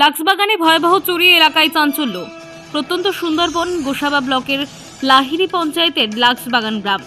লাক্সবাগানে ভয়াবহ চুরি এলাকায় চাঞ্চল্য। প্রত্যন্ত সুন্দরবন, গোসাবা ব্লকের লাহিরি পঞ্চায়েতের লাক্সবাগান গ্রাম।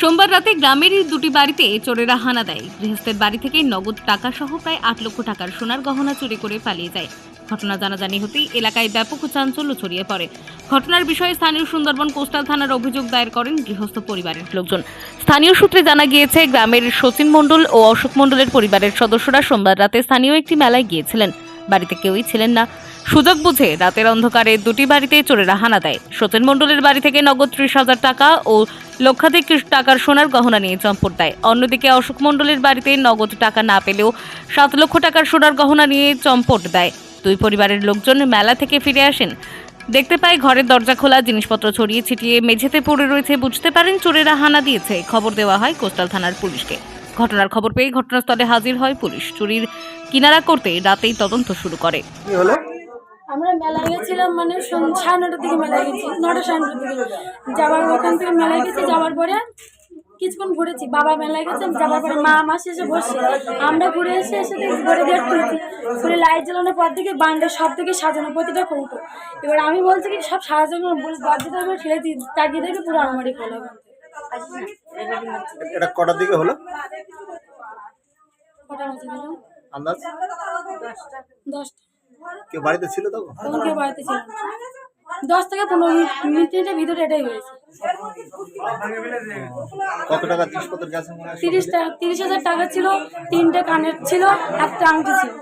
সোমবার রাতে গ্রামেরই দুটি বাড়িতে চোরেরা হানা দেয়। গৃহস্থের বাড়ি থেকে নগদ টাকা সহ প্রায় আট লক্ষ টাকার সোনার গহনা চুরি করে পালিয়ে যায়। ঘটনা জানাজানি হতেই এলাকায় ব্যাপক চাঞ্চল্য ছড়িয়ে পড়ে। ঘটনার বিষয়ে স্থানীয় সুন্দরবন কোস্টাল থানার অভিযোগ দায়ের করেন গৃহস্থ পরিবারের লোকজন। স্থানীয় সূত্রে জানা গিয়েছে, গ্রামের সচিন মণ্ডল ও অশোক মণ্ডলের পরিবারের সদস্যরা সোমবার রাতে স্থানীয় একটি মেলায় গিয়েছিলেন। বাড়িতে কেউই ছিলেন না। সুযোগ বুঝে রাতের অন্ধকারে দুটি বাড়িতে চোরেরা হানা দেয়। সচিন মণ্ডলের বাড়ি থেকে নগদ ত্রিশ হাজার টাকা ও লক্ষাধিক টাকার সোনার গহনা নিয়ে চম্পট দেয়। অন্যদিকে অশোক মণ্ডলের বাড়িতে নগদ টাকা না পেলেও সাত লক্ষ টাকার সোনার গহনা নিয়ে চম্পট দেয়। দুই পরিবারের লোকজন মেলা থেকে ফিরে আসেন। দেখতে পায় ঘরের দরজা খোলা, জিনিসপত্র ছড়িয়ে ছিটিয়ে মেঝেতে পড়ে রয়েছে। বুঝতে পারেন, চোরেরা হানা দিয়েছে। খবর দেওয়া হয় কোস্টাল থানার পুলিশকে। ঘটনার খবর পেয়ে ঘটনাস্থলে হাজির হয় পুলিশ। চুরির কিনারা করতে রাতেই তদন্ত শুরু করে। আমরা মেলায় গেছিলাম মানে সন- সাড়ে নটার দিকে মেলায় গেছি নটা সাড়ে নটার দিকে। যাওয়ার ওখান থেকে মেলায় গেছি যাওয়ার পরে কিছুক্ষণ ঘুরেছি বাবা মেলায় গেছে যাওয়ার পরে মা মাসে এসে বসে আমরা ঘুরে এসে এসে ঘুরে গেট খুলেছি ঘুরে লাইট জ্বালানোর পর থেকে বান্ডের সব থেকে সাজানো প্রতিটা কৌটো। এবার আমি বলছি কি সব সাজানো বলে দরজাটা আমি ঠেলে দিই তাকিয়ে দেখে পুরো আলমারি খোলা। এটা কটার দিকে হলো? কটা আন্দাজ? দশটা কেউ বাড়িতে ছিল তখন? তখন কেউ বাড়িতে ছিল না। দশ থেকে পনেরো মিনিট মিনিটের ভিতরে এটাই হয়েছে কত টাকা জিনিসপত্র গেছে মনে হয়? তিরিশ টাকা তিরিশ হাজার টাকা ছিল তিনটে কানের ছিল একটা আংটি ছিল।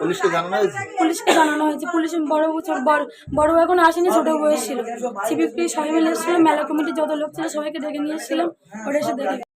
পুলিশকে জানানো হয়েছে? পুলিশকে জানানো হয়েছে। পুলিশ বড় বড় বড় এখন আসেনি ছোট বউ এসেছিল। সিবিপি সবাই মিলে এসেছিল মেলা কমিটির যত লোক ছিল সবাইকে ডেকে নিয়ে এসেছিলাম ওরা এসে দেখে